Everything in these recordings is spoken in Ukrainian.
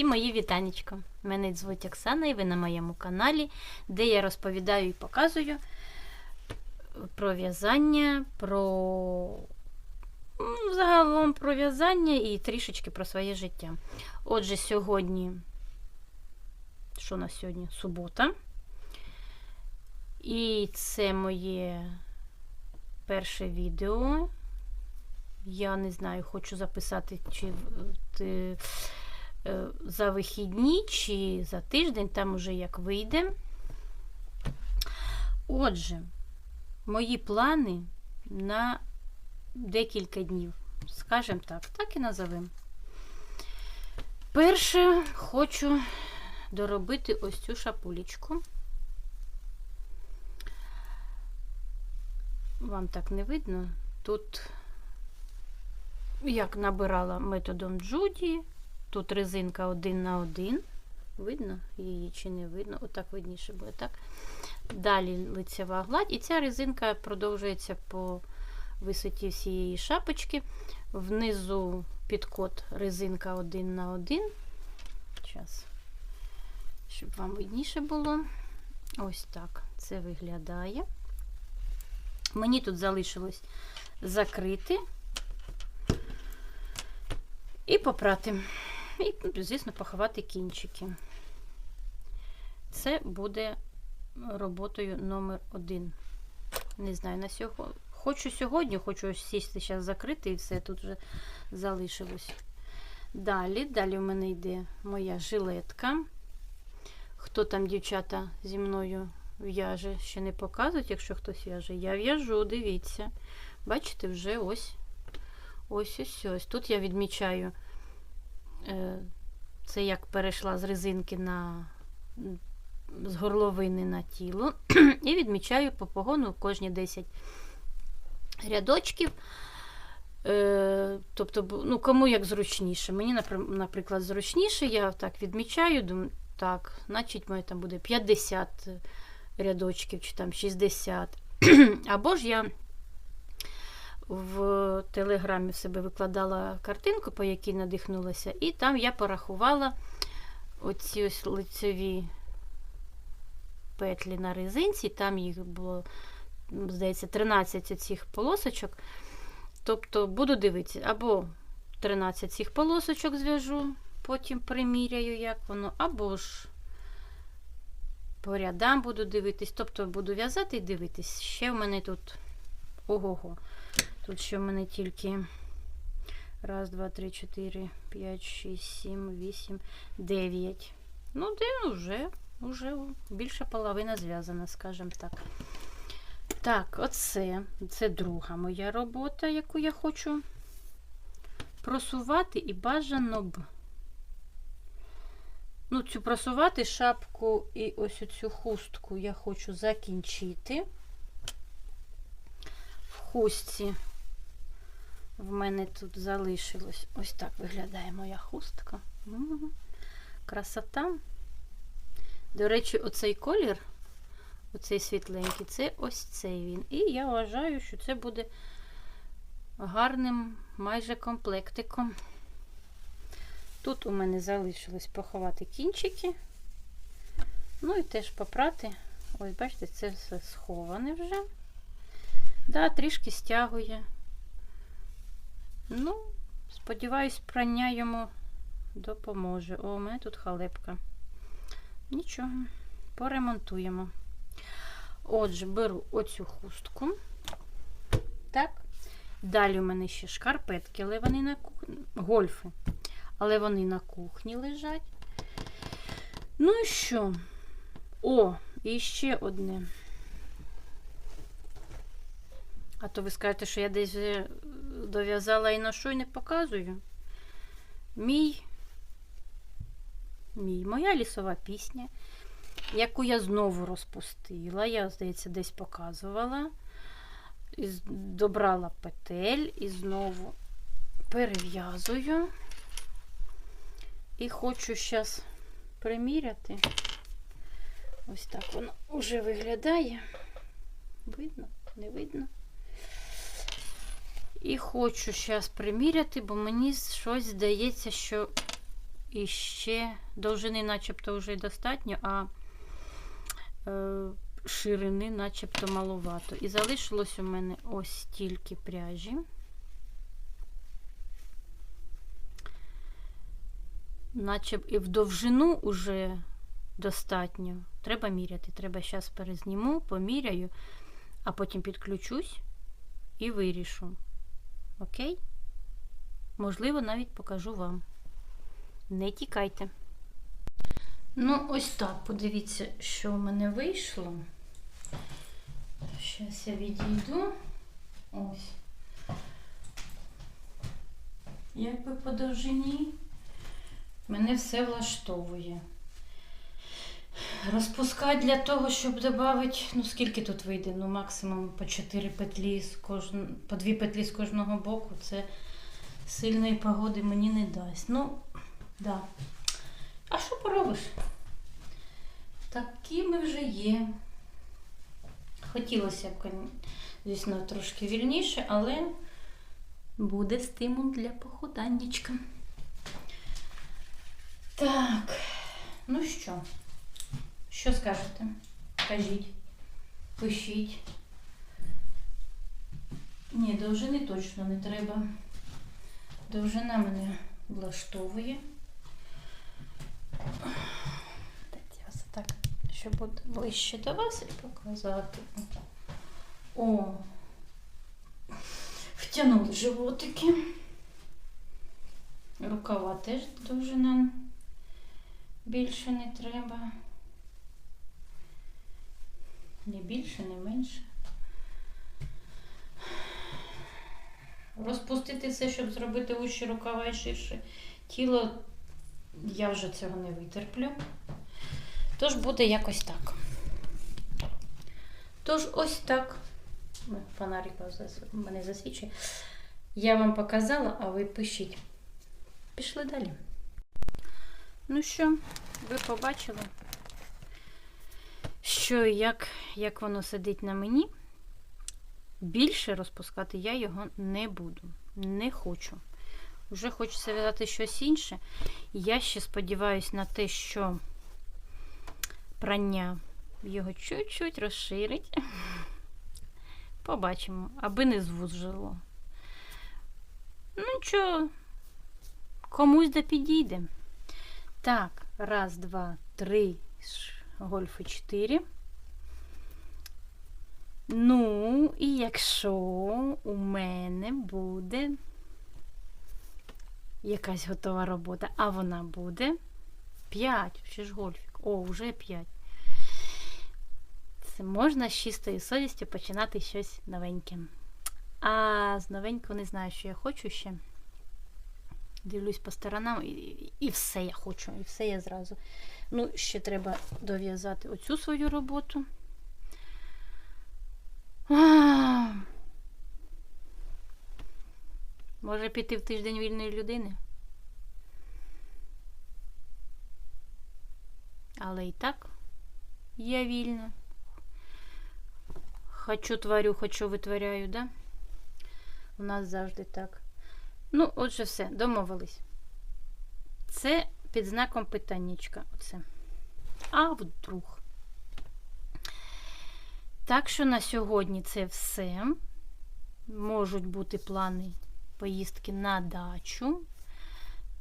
Всі мої вітанечко. Мене звуть Оксана і ви на моєму каналі, де я розповідаю і показую про в'язання, про м, загалом про в'язання і трішечки про своє життя. Отже, сьогодні, що у нас сьогодні? Субота. І це моє перше відео. Я не знаю, хочу записати чи за вихідні, чи за тиждень, там уже як вийде. Отже, мої плани на декілька днів. Скажем так, так і назовемо. Перше, хочу доробити ось цю шапулечку. Вам так не видно. Тут як набирала методом Джуді. Тут резинка один на один. Видно її чи не видно? Отак видніше буде, так? Далі лицева гладь. І ця резинка продовжується по висоті всієї шапочки. Внизу підкот резинка один на один. Зараз, щоб вам видніше було. Ось так це виглядає. Мені тут залишилось закрити і попрати. І, звісно, поховати кінчики. Це буде роботою номер один. Не знаю, на сьогодні. Хочу сьогодні, хочу сісти зараз закрити і все тут вже залишилось. Далі, далі в мене йде моя жилетка. Хто там, дівчата, зі мною в'яже, ще не показують, якщо хтось в'яже. Я в'яжу, дивіться. Бачите, вже ось ось ось ось. Тут я відмічаю, це як перейшла з резинки на з горловини на тіло. І відмічаю по погону кожні 10 рядочків. Е, тобто, ну, кому як зручніше. Мені, наприклад, зручніше, я так відмічаю, думаю, так, значить, моє там буде 50 рядочків чи там 60. Або ж я в телеграмі в себе викладала картинку, по якій надихнулася, і там я порахувала оці ось лицеві петлі на резинці, там їх було, здається, 13 цих полосочок. Тобто буду дивитися, або 13 цих полосочок зв'яжу, потім приміряю, як воно, або ж по рядам буду дивитись. Тобто буду в'язати і дивитись. Ще в мене тут ого-го. Тут ще в мене тільки раз, два, три, чотири, п'ять, шість, сім, вісім, дев'ять. Ну, де вже, вже більша половина зв'язана, скажімо так. Так, оце. Це друга моя робота, яку я хочу просувати і бажано б. Ну, цю просувати шапку і ось цю хустку я хочу закінчити. В хустці в мене тут залишилось. Ось так виглядає моя хустка. Красота. До речі, оцей колір, оцей світленький, це ось цей він. І я вважаю, що це буде гарним майже комплектиком. Тут у мене залишилось поховати кінчики. Ну і теж попрати. Ось, бачите, це все сховане вже. Да, трішки стягує. Ну, сподіваюсь, прання йому допоможе. О, у мене тут халепка. Нічого, поремонтуємо. Отже, беру оцю хустку. Так. Далі у мене ще шкарпетки, але вони на кухні. Гольфи. Але вони на кухні лежать. Ну і що? О, і ще одне. А то ви скажете, що я десь дов'язала і ношу і не показую. Мій, мій, моя лісова пісня, яку я знову розпустила. Я, здається, десь показувала. І добрала петель і знову перев'язую. І хочу зараз приміряти. Ось так воно вже виглядає. Видно? Не видно? І хочу зараз приміряти, бо мені щось здається, що і ще довжини начебто вже достатньо, а е, ширини начебто маловато. І залишилось у мене ось стільки пряжі. Наче і в довжину уже достатньо. Треба міряти. Треба зараз перезніму, поміряю, а потім підключусь і вирішу. Окей? Можливо, навіть покажу вам. Не тікайте. Ну, ось так. Подивіться, що в мене вийшло. Зараз я відійду. Ось. Якби по довжині мене все влаштовує. Розпускати для того, щоб додати, ну скільки тут вийде? Ну, максимум по 4 петлі з кожн... по 2 петлі з кожного боку. Це сильної погоди мені не дасть. Ну, да. А що поробиш? Такі ми вже є. Хотілося б, звісно, трошки вільніше, але буде стимул для походаннячка. Так, ну що? Що скажете? Кажіть, пишіть. Ні, довжини точно не треба. Довжина мене влаштовує. Я так, щоб ближче до вас і показати. О! Втягнули животики. Рукава теж довжина більше не треба. Не більше, не менше. Розпустити все, щоб зробити вищі рукава і ширше тіло, я вже цього не витерплю. Тож буде якось так. Тож ось так. Фонарик мене засвічує. Я вам показала, а ви пишіть. Пішли далі. Ну що, ви побачили, що як, як воно сидить на мені. Більше розпускати я його не буду. Не хочу. Вже хочеться в'язати щось інше. Я ще сподіваюся на те, що прання його чуть-чуть розширить. Побачимо, аби не звузжило. Ну нічого, комусь да підійде. Так, раз, два, три, гольфи чотири. Ну, і якщо у мене буде якась готова робота, а вона буде 5, ще ж гольфік. О, вже 5. Це можна з чистою совістю починати щось новеньке. А з новенького не знаю, що я хочу ще. Дивлюсь по сторонам, і, і все я хочу, і все я зразу. Ну, ще треба дов'язати оцю свою роботу. Може піти в тиждень вільної людини. Але і так я вільна. Хочу творю, хочу витворяю, да? У нас завжди так. Ну, отже, все, домовились. Це під знаком питаннячка. Оце. А вдруг. Так що на сьогодні це все. Можуть бути плани поїздки на дачу.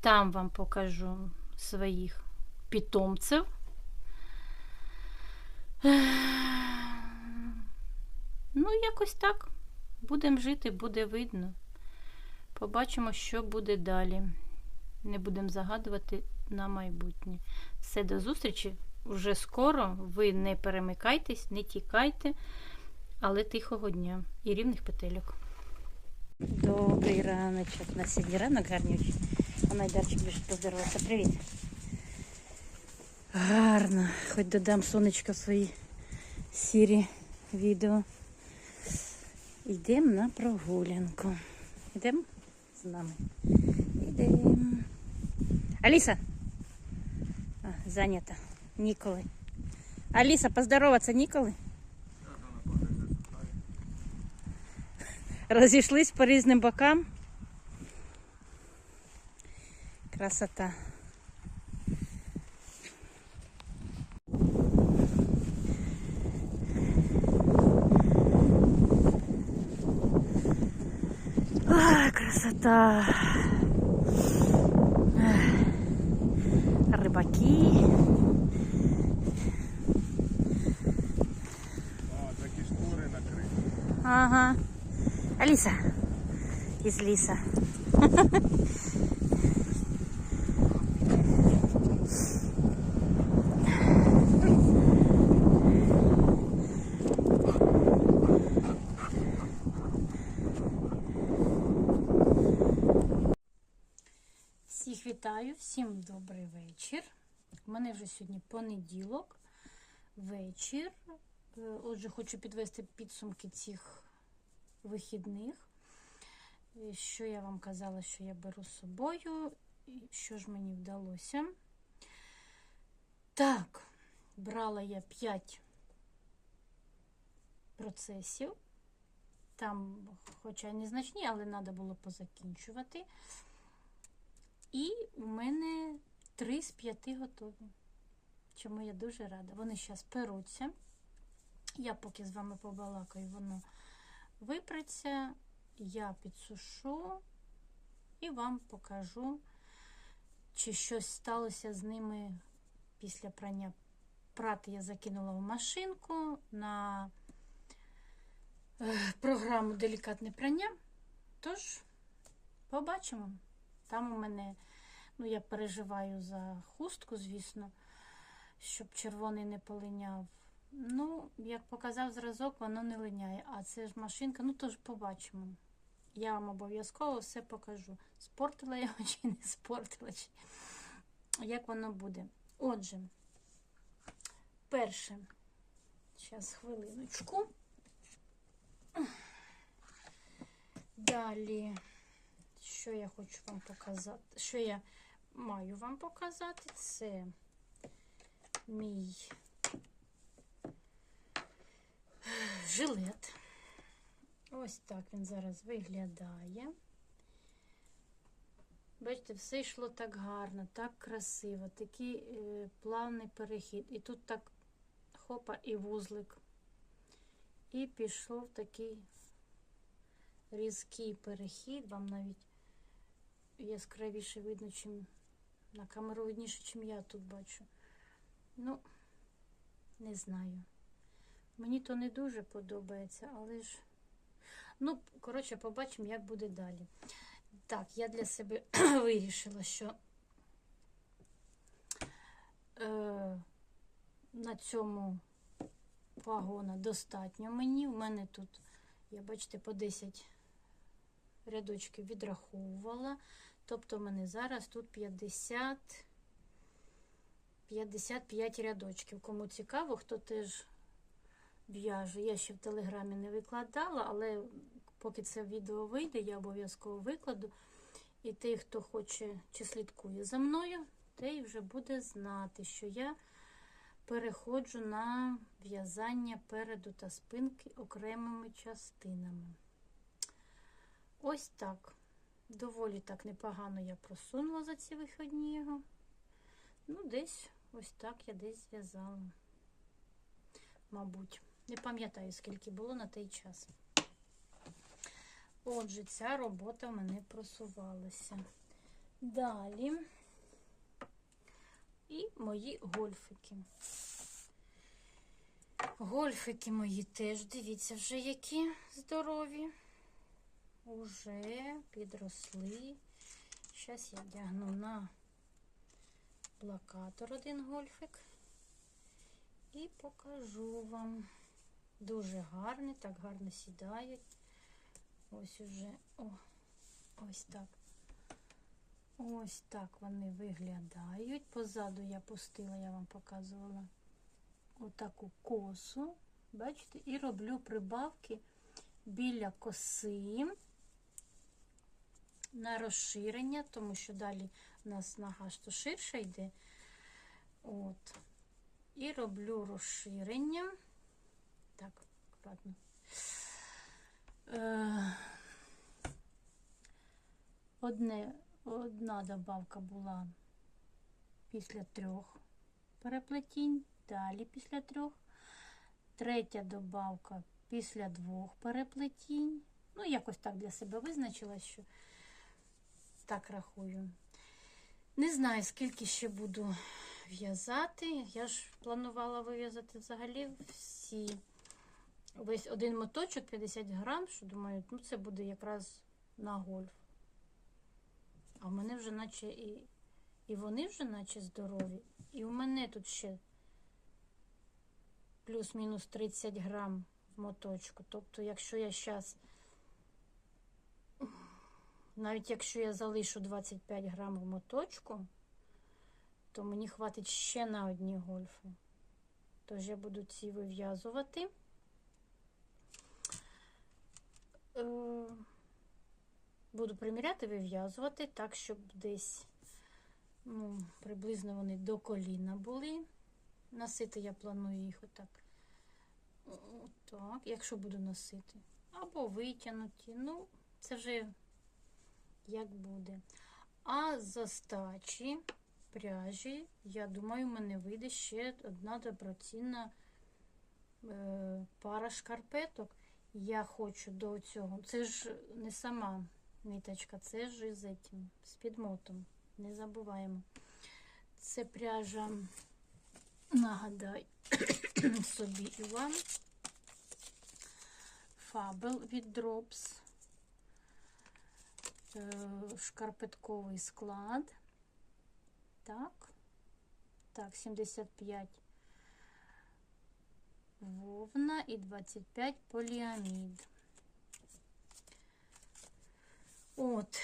Там вам покажу своїх питомців. Ну, якось так. Будемо жити, буде видно. Побачимо, що буде далі. Не будемо загадувати на майбутнє. Все до зустрічі вже скоро. Ви не перемикайтесь, не тікайте, але тихого дня і рівних петельок. Добрий раночок. На сьогодні ранок гарнючий. А найдарчик біжить поздороватися. Привіт. Гарно. Хоч додам сонечко в свої сірі відео. Йдемо на прогулянку. Йдемо з нами. Йдемо. Аліса. А, зайнята. Ніколи. Аліса, поздороваться ніколи. Розійшлись по різним бокам. Красота. Красота. рыбаки. А, такі. Ага. Алиса из ліса. Вітаю, всім добрий вечір. У мене вже сьогодні понеділок, вечір. Е, Отже, хочу підвести підсумки цих вихідних. Е, Що я вам казала, що я беру з собою, і що ж мені вдалося. Так, брала я 5 процесів. Там, хоча незначні, але треба було позакінчувати. І у мене 3 з 5 готові. Чому я дуже рада. Вони зараз перуться. Я поки з вами побалакаю, воно випреться, я підсушу і вам покажу, чи щось сталося з ними після прання. Прати я закинула в машинку на е, програму Делікатне прання. Тож, побачимо. Там у мене, ну, я переживаю за хустку, звісно, щоб червоний не полиняв. Ну, як показав зразок, воно не линяє. А це ж машинка, ну тож побачимо. Я вам обов'язково все покажу. Спортила його чи не спортила, чи як воно буде. Отже, перше, зараз хвилиночку. Далі, що я хочу вам показати? Що я маю вам показати? Це мій жилет. Ось так він зараз виглядає. Бачите, все йшло так гарно, так красиво, такий е, плавний перехід. І тут так хопа і вузлик. І пішов такий різкий перехід. Вам навіть яскравіше видно, чим на камеру видніше, чим я тут бачу. Ну, не знаю. Мені то не дуже подобається, але ж. Ну, коротше, побачимо, як буде далі. Так, я для себе вирішила, що е, на цьому вагона достатньо мені. У мене тут, я бачите, по 10 рядочків відраховувала. Тобто в мене зараз тут 50, 55 рядочків. Кому цікаво, хто теж в'яже. Я ще в телеграмі не викладала, але поки це відео вийде, я обов'язково викладу. І той, хто хоче чи слідкує за мною, той вже буде знати, що я переходжу на в'язання переду та спинки окремими частинами. Ось так. Доволі так непогано я просунула за ці вихідні його. Ну, десь ось так я десь зв'язала. Мабуть. Не пам'ятаю, скільки було на той час. Отже, ця робота в мене просувалася. Далі і мої гольфики. Гольфики мої теж, дивіться, вже які здорові. Уже підросли. Зараз я вдягну на плакатор один гольфик і покажу вам. Дуже гарні, так гарно сідають. Ось уже, о, ось так. Ось так вони виглядають. Позаду я пустила, я вам показувала отаку косу. Бачите, і роблю прибавки біля коси на розширення, тому що далі у нас нога що ширша йде. От. І роблю розширення. Так, аккуратно. Е, Одне, одна добавка була після трьох переплетінь, далі після трьох. Третя добавка після двох переплетінь. Ну, якось так для себе визначила, що так рахую. Не знаю, скільки ще буду в'язати. Я ж планувала вив'язати взагалі всі. Весь один моточок 50 грам, що думаю, ну це буде якраз на гольф. А в мене вже наче і, і вони вже наче здорові. І у мене тут ще плюс-мінус 30 грам в моточку. Тобто, якщо я зараз, навіть якщо я залишу 25 грам в моточку, то мені хватить ще на одні гольфи. Тож я буду ці вив'язувати. Е, Буду приміряти, вив'язувати так, щоб десь ну, приблизно вони до коліна були. Носити я планую їх отак. Так, якщо буду носити. Або витягнуті. Ну, це вже як буде. А з остачі пряжі, я думаю, в мене вийде ще одна доброцінна е, пара шкарпеток. Я хочу до цього. Це ж не сама ниточка, це ж із этим, з підмотом. Не забуваємо. Це пряжа, нагадай собі і вам. Фабел від Drops. Е, Шкарпетковий склад. Так. Так, 75 вовна і 25 поліамід. От,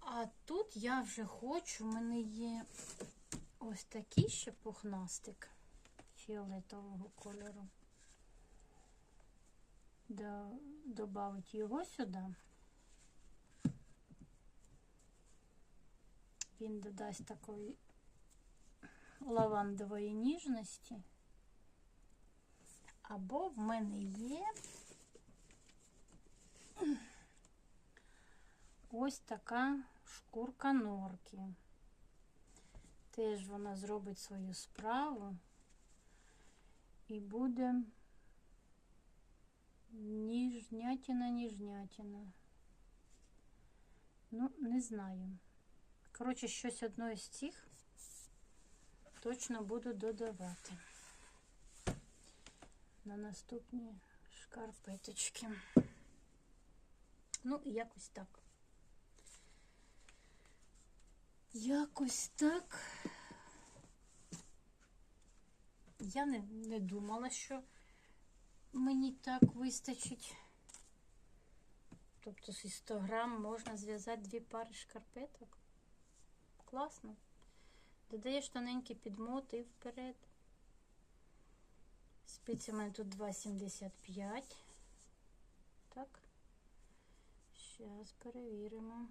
а тут я вже хочу, в мене є ось такий ще пухнастик фіолетового кольору. До, добавить його сюди. Він додасть такої лавандової ніжності. Або в мене є ось така шкурка норки. Теж вона зробить свою справу і буде ніжнятіна, ніжнятіна. Ну, не знаю. Коротше, щось одно із цих точно буду додавати на наступні шкарпеточки. Ну, якось так. Якось так. Я не, не думала, що мені так вистачить. Тобто зі 100 грам можна зв'язати дві пари шкарпеток. Класно. Додаєш тоненький підмот і вперед. Спиці у мене тут 2,75. Так. Зараз перевіримо.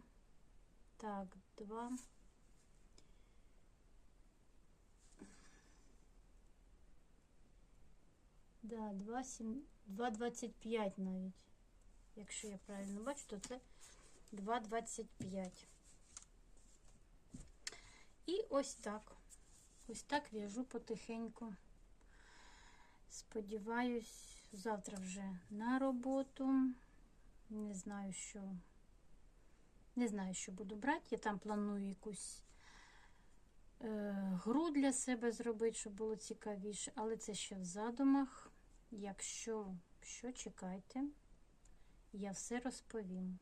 Так, 2. Да, 2,25 навіть. Якщо я правильно бачу, то це 2,25. І ось так. Ось так в'яжу потихеньку. Сподіваюсь, завтра вже на роботу. Не знаю, що. Не знаю, що буду брати. Я там планую якусь е, гру для себе зробити, щоб було цікавіше. Але це ще в задумах. Якщо що, чекайте, я все розповім.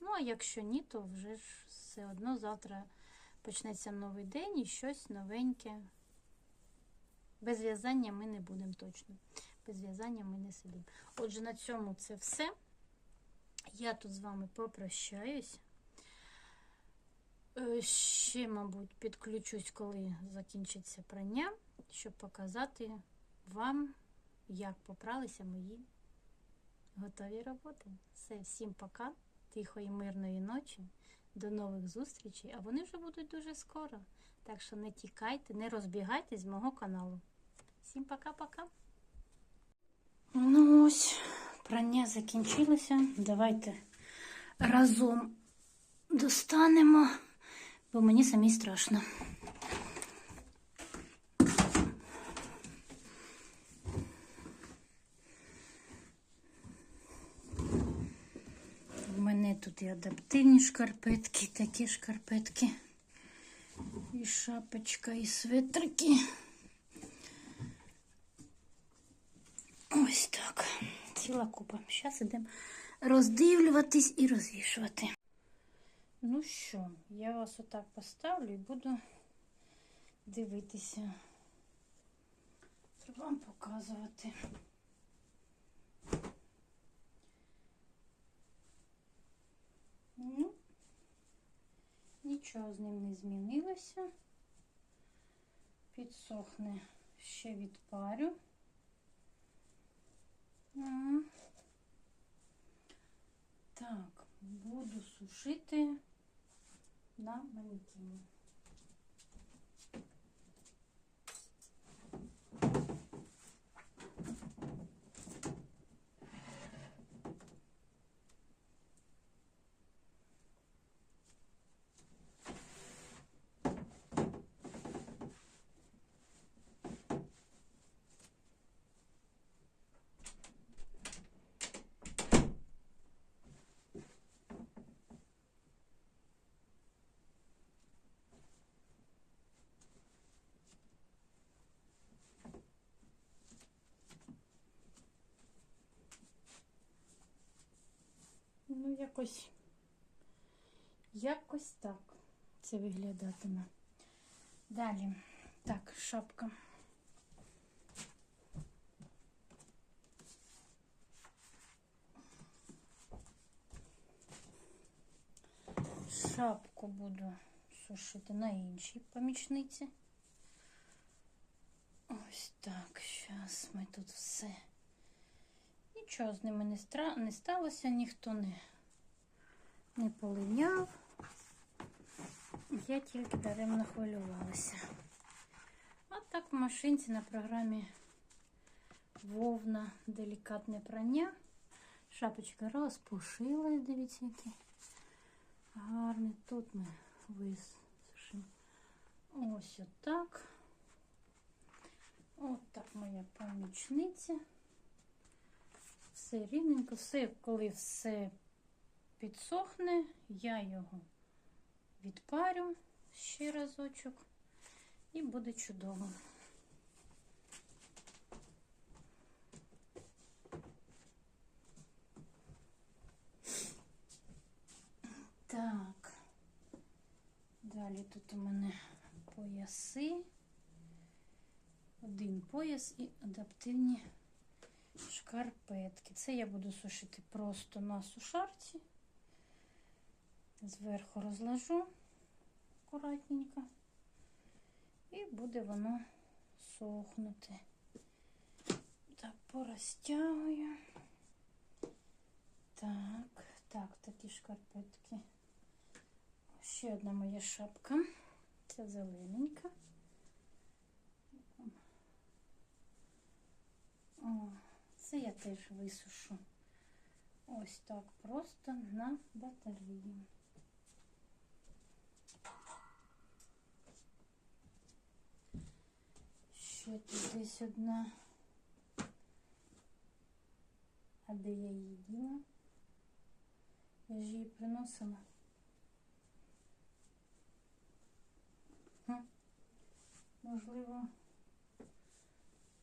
Ну, а якщо ні, то вже ж все одно завтра почнеться новий день і щось новеньке. Без в'язання ми не будемо точно. Без в'язання ми не сидимо. Отже, на цьому це все. Я тут з вами попрощаюсь. Е, Ще, мабуть, підключусь, коли закінчиться прання, щоб показати вам, як попралися мої готові роботи. Все, всім пока, тихої, мирної ночі. До нових зустрічей, а вони вже будуть дуже скоро. Так що не тікайте, не розбігайтесь з мого каналу. Всім пока-пока. Ну ось, прання закінчилося. Давайте разом достанемо, бо мені самі страшно. І адаптивні шкарпетки, такі шкарпетки. І шапочка, і свитрики. Ось так. Ціла купа. Зараз ідемо роздивлюватись і розвішувати. Ну що, я вас отак поставлю і буду дивитися. Треба вам показувати. Ну, нічого з ним не змінилося. Підсохне ще відпарю. Так, буду сушити на манекені. Ну, якось, якось так це виглядатиме. Далі. Так, шапка. Шапку буду сушити на іншій помічниці. Ось так, зараз ми тут все. Нічого з ними не, стра... не сталося, ніхто не, не полиняв. Я тільки даремно хвилювалася. А так в машинці на програмі Вовна делікатне прання. Шапочка розпушилась, дивіться, який гарний. Тут ми висушимо. Ось отак. Отак моя помічниця. Все рівненько, все, коли все підсохне, я його відпарю ще разочок і буде чудово. Так, далі тут у мене пояси, один пояс і адаптивні шкарпетки. Це я буду сушити просто на сушарці. Зверху розложу акуратненько. І буде воно сохнути. Так, порозтягую. Так, так, такі шкарпетки. Ще одна моя шапка. Це зелененька. О, це я теж висушу. Ось так просто на батареї. Ще тут десь одна. А де я її діла? Я ж її приносила. Можливо,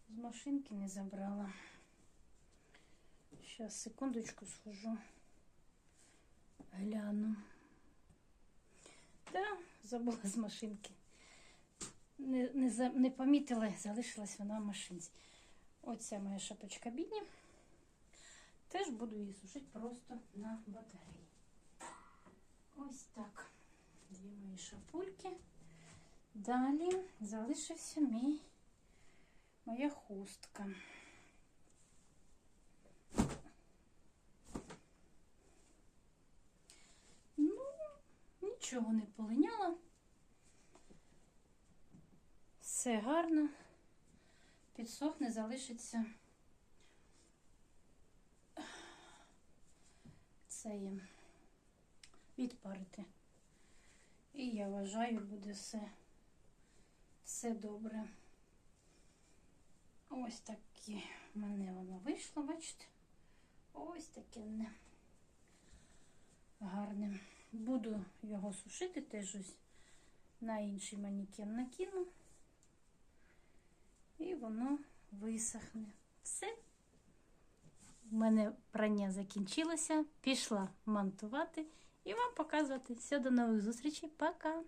з машинки не забрала. Сейчас, секундочку схожу. Гляну. Да, забула з машинки. Не, не, за- не помітила, залишилась вона в машинці. Оця моя шапочка бідні. Теж буду її сушити просто на батареї. Ось так. Дві мої шапульки. Далі залишився мій моя хустка. Ну, нічого не полиняла. Все гарно. Підсохне, залишиться це відпарити. І я вважаю, буде все, все добре. Ось таке в мене воно вийшло, бачите? Ось таке не гарним. Буду його сушити теж ось на інший манікен накину. І воно висохне. Все. У мене прання закінчилося. Пішла монтувати і вам показувати. Все, до нових зустрічей. Пока!